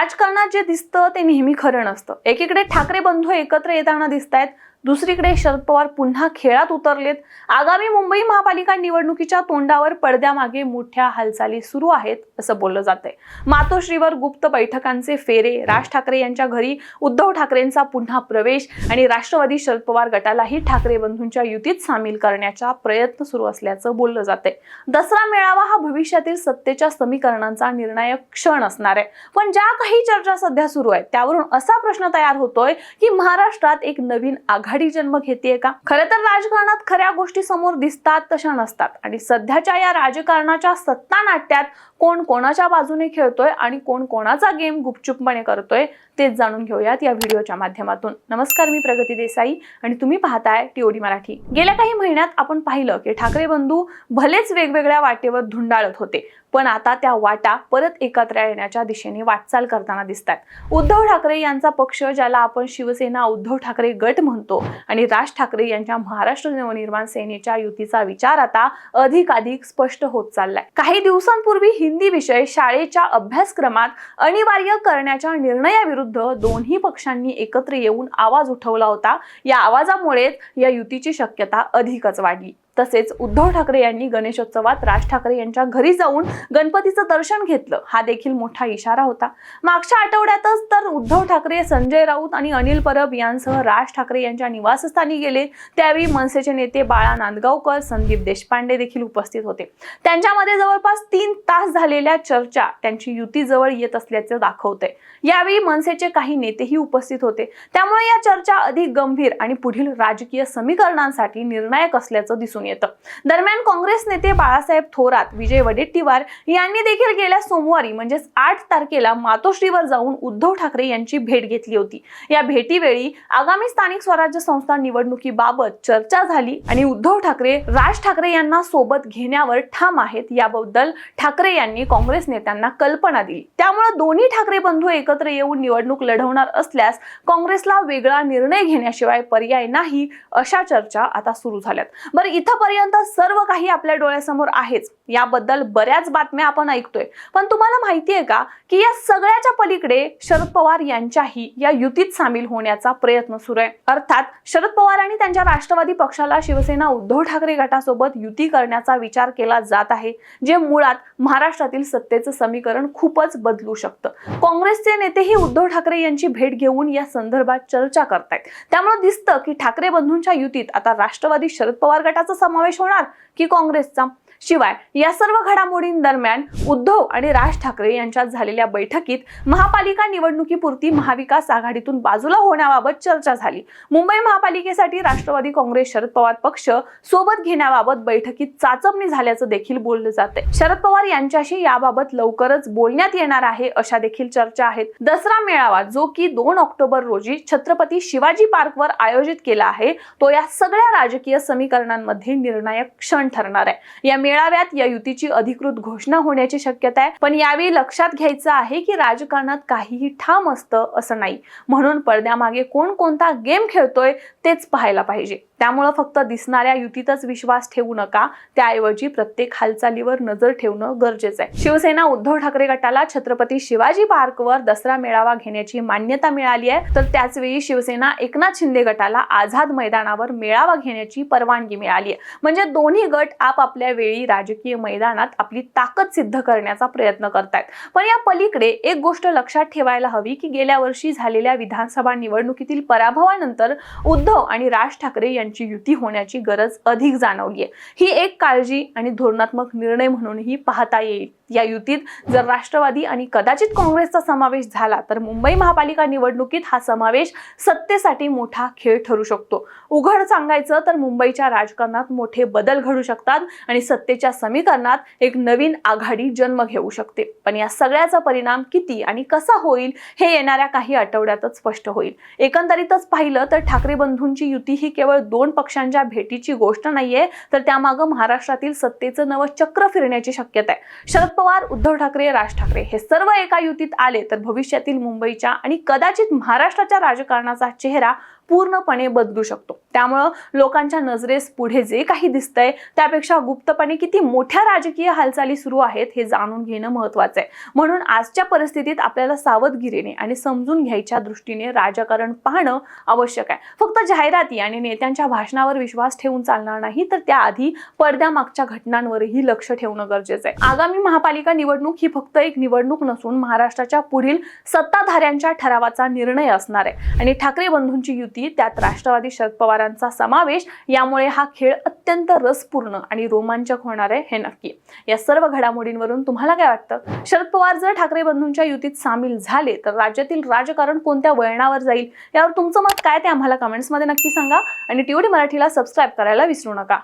राजकारणात जे दिसतं ते नेहमी खरं नसतं. एकीकडे ठाकरे बंधू एकत्र येताना दिसत आहेत दुसरीकडे शरद पवार पुन्हा खेळात उतरलेत. आगामी मुंबई महापालिका निवडणुकीच्या तोंडावर पडद्यामागे मोठ्या हालचाली सुरू आहेत असं बोललं जातंय. मातोश्रीवर गुप्त बैठकांचे फेरे राज ठाकरे यांच्या घरी उद्धव ठाकरेंचा पुन्हा प्रवेश आणि राष्ट्रवादी शरद पवार गटालाही ठाकरे बंधूंच्या युतीत सामील करण्याचा प्रयत्न सुरू असल्याचं बोललं जातंय. दसरा मेळावा हा भविष्यातील सत्तेच्या समीकरणांचा निर्णायक क्षण असणार आहे. पण ज्या काही चर्चा सध्या सुरू आहेत त्यावरून असा प्रश्न तयार होतोय की महाराष्ट्रात एक नवीन आघाडी जन्म घेतेय का? खरं तर राजकारणात खऱ्या गोष्टी समोर दिसतात तशा नसतात. आणि सध्याच्या या राजकारणाच्या सत्ता नाट्यात कोण कोणाच्या बाजूने खेळतोय आणि कोण कोणाचा गेम गुपचूपपणे करतोय तेच जाणून घेऊयात या व्हिडिओच्या माध्यमातून. नमस्कार मी प्रगती देसाई आणि तुम्ही पाहताय टीओडी मराठी. गेल्या काही महिन्यात आपण पाहिलं की ठाकरे बंधू भलेच वेगवेगळ्या वाटेवर धुंडाळत होते. पण आता त्या वाटा परत एकत्र येण्याच्या दिशेने वाटचाल करताना दिसतात उद्धव ठाकरे यांचा पक्ष ज्याला आपण शिवसेना उद्धव ठाकरे गट म्हणतो आणि राज ठाकरे यांच्या महाराष्ट्र नवनिर्माण सेनेच्या युतीचा विचार आता अधिकाधिक स्पष्ट होत चाललाय. काही दिवसांपूर्वी हिंदी विषय शाळेच्या अभ्यासक्रमात अनिवार्य करण्याच्या निर्णयाविरुद्ध दोन्ही पक्षांनी एकत्र येऊन आवाज उठवला होता. या आवाजामुळेच या युतीची शक्यता अधिकच वाढली. तसेच उद्धव ठाकरे यांनी गणेशोत्सवात राज ठाकरे यांच्या घरी जाऊन गणपतीचं दर्शन घेतलं. हा देखील मोठा इशारा होता. मागच्या आठवड्यातच तर उद्धव ठाकरे संजय राऊत आणि अनिल परब यांसह राज ठाकरे यांच्या निवासस्थानी गेले. त्यावेळी मनसेचे नेते बाळा नांदगावकर संदीप देशपांडे देखील उपस्थित होते. त्यांच्यामध्ये जवळपास तीन तास झालेल्या चर्चा त्यांची युती जवळ येत असल्याचं दाखवते यावेळी मनसेचे काही नेतेही उपस्थित होते. त्यामुळे या चर्चा अधिक गंभीर आणि पुढील राजकीय समीकरणांसाठी निर्णायक असल्याचं दिसून येतं. दरम्यान काँग्रेस नेते बाळासाहेब थोरात विजय वडेट्टीवार यांनी देखील गेल्या सोमवारी म्हणजेच आठ तारखेला मातोश्रीवर जाऊन उद्धव ठाकरे यांची भेट घेतली होती. या भेटीवेळी आगामी स्थानिक स्वराज्य संस्था निवडणुकीबाबत चर्चा झाली आणि उद्धव ठाकरे राज ठाकरे यांना सोबत घेण्यावर ठाम आहेत याबद्दल ठाकरे यांनी काँग्रेस नेत्यांना कल्पना दिली. त्यामुळे दोन्ही ठाकरे बंधू एकत्र येऊन निवडणूक लढवणार असल्यास काँग्रेसला वेगळा निर्णय घेण्याशिवाय पर्याय नाही अशा चर्चा आता सुरू झाल्यात. बरं इथपर्यंत सर्व काही आपल्या डोळ्यासमोर आहेच. याबद्दल बऱ्याच बातम्या आपण ऐकतोय. पण तुम्हाला माहिती आहे का की या सगळ्याच्या पलीकडे शरद पवार यांच्याही या युतीत सामील होण्याचा प्रयत्न सुरू आहे. अर्थात शरद पवार आणि त्यांच्या राष्ट्रवादी पक्षाला शिवसेना उद्धव ठाकरे गटासोबत युती करण्याचा विचार केला जात आहे जे मुळात महाराष्ट्रातील सत्तेचं समीकरण खूपच बदलू शकतं. काँग्रेसचे नेतेही उद्धव ठाकरे यांची भेट घेऊन या संदर्भात चर्चा करतायत. त्यामुळे दिसतं की ठाकरे बंधूंच्या युतीत आता राष्ट्रवादी शरद पवार गटाचं समावेश होणार की काँग्रेसचा? शिवाय या सर्व घडामोडींदरम्यान उद्धव आणि राज ठाकरे यांच्यात झालेल्या बैठकीत महापालिका निवडणुकीपुरती महाविकास आघाडीतून बाजूला होण्याबाबत चर्चा झाली. मुंबई महापालिकेसाठी राष्ट्रवादी काँग्रेस शरद पवार पक्ष सोबत घेण्याबाबत बैठकीत चाचपणी झाल्याचं देखील बोललं जाते शरद पवार यांच्याशी याबाबत लवकरच बोलण्यात येणार आहे अशा देखील चर्चा आहेत. दसरा मेळावा जो की दोन ऑक्टोबर रोजी छत्रपती शिवाजी पार्कवर आयोजित केला आहे तो या सगळ्या राजकीय समीकरणांमध्ये निर्णायक क्षण ठरणार आहे. या मेळाव्यात या युतीची अधिकृत घोषणा होण्याची शक्यता आहे. पण यावेळी लक्षात घ्यायचं आहे की राजकारणात काहीही ठाम असतं असं नाही. म्हणून पडद्यामागे कोण कोणता गेम खेळतोय तेच पाहायला पाहिजे. त्यामुळं फक्त दिसणाऱ्या युतीतच विश्वास ठेवू नका. त्याऐवजी प्रत्येक हालचालीवर नजर ठेवणं गरजेचं आहे. शिवसेना उद्धव ठाकरे गटाला छत्रपती शिवाजी पार्कवर दसरा मेळावा घेण्याची मान्यता मिळाली आहे. तर त्याचवेळी शिवसेना एकनाथ शिंदे गटाला आझाद मैदानावर मेळावा घेण्याची परवानगी मिळाली आहे. म्हणजे दोन्ही गट आपापल्या वेळी राजकीय मैदानात आपली ताकद सिद्ध करण्याचा प्रयत्न करतायत. पण या पलीकडे एक गोष्ट लक्षात ठेवायला हवी की गेल्या वर्षी झालेल्या विधानसभा निवडणुकीतील पराभवानंतर उद्धव आणि राज ठाकरे यांनी यांची युती होण्याची गरज अधिक जाणवली आहे ही एक काळजी आणि धोरणात्मक निर्णय म्हणूनही पाहता येईल. या युतीत जर राष्ट्रवादी आणि कदाचित काँग्रेसचा समावेश झाला तर मुंबई महापालिका निवडणुकीत हा समावेश सत्तेसाठी मोठा खेळ ठरू शकतो. उघड सांगायचं तर मुंबईच्या राजकारणात मोठे बदल घडू शकतात आणि सत्तेच्या समीकरणात एक नवीन आघाडी जन्म घेऊ शकते. पण या सगळ्याचा परिणाम किती आणि कसा होईल हे येणाऱ्या काही आठवड्यातच स्पष्ट होईल. एकंदरीतच पाहिलं तर ठाकरे बंधूंची युती ही केवळ दोन पक्षांच्या भेटीची गोष्ट नाहीये तर त्यामागं महाराष्ट्रातील सत्तेचं नवं चक्र फिरण्याची शक्यता आहे. शरद पवार उद्धव ठाकरे राज ठाकरे हे सर्व एका युतीत आले तर भविष्यातील मुंबईच्या आणि कदाचित महाराष्ट्राच्या राजकारणाचा चेहरा पूर्णपणे बदलू शकतो. त्यामुळं लोकांच्या नजरेस पुढे जे काही दिसतंय त्यापेक्षा गुप्तपणे किती मोठ्या राजकीय हालचाली सुरू आहेत हे जाणून घेणं महत्वाचं आहे म्हणून आजच्या परिस्थितीत आपल्याला सावधगिरीने आणि समजून घ्यायच्या दृष्टीने राजकारण पाहणं आवश्यक आहे. फक्त जाहिराती आणि नेत्यांच्या भाषणावर विश्वास ठेवून चालणार नाही तर त्याआधी पडद्यामागच्या घटनांवरही लक्ष ठेवणं गरजेचं आहे. आगामी महापालिका निवडणूक ही फक्त एक निवडणूक नसून महाराष्ट्राच्या पुढील सत्ताधाऱ्यांच्या ठरावाचा निर्णय असणार आहे. आणि ठाकरे बंधूंची युती त्यात राष्ट्रवादी शरद पवारांचा समावेश. यामुळे हा खेळ अत्यंत रसपूर्ण आणि रोमांचक होणार आहे हे नक्की. या सर्व घडामोडींवरून तुम्हाला काय वाटतं? शरद पवार जर ठाकरे बंधूंच्या युतीत सामील झाले तर राज्यातील राजकारण कोणत्या वळणावर जाईल? यावर तुमचं मत काय ते आम्हाला कमेंट्समध्ये नक्की सांगा. आणि टीओडी मराठीला सबस्क्राईब करायला विसरू नका.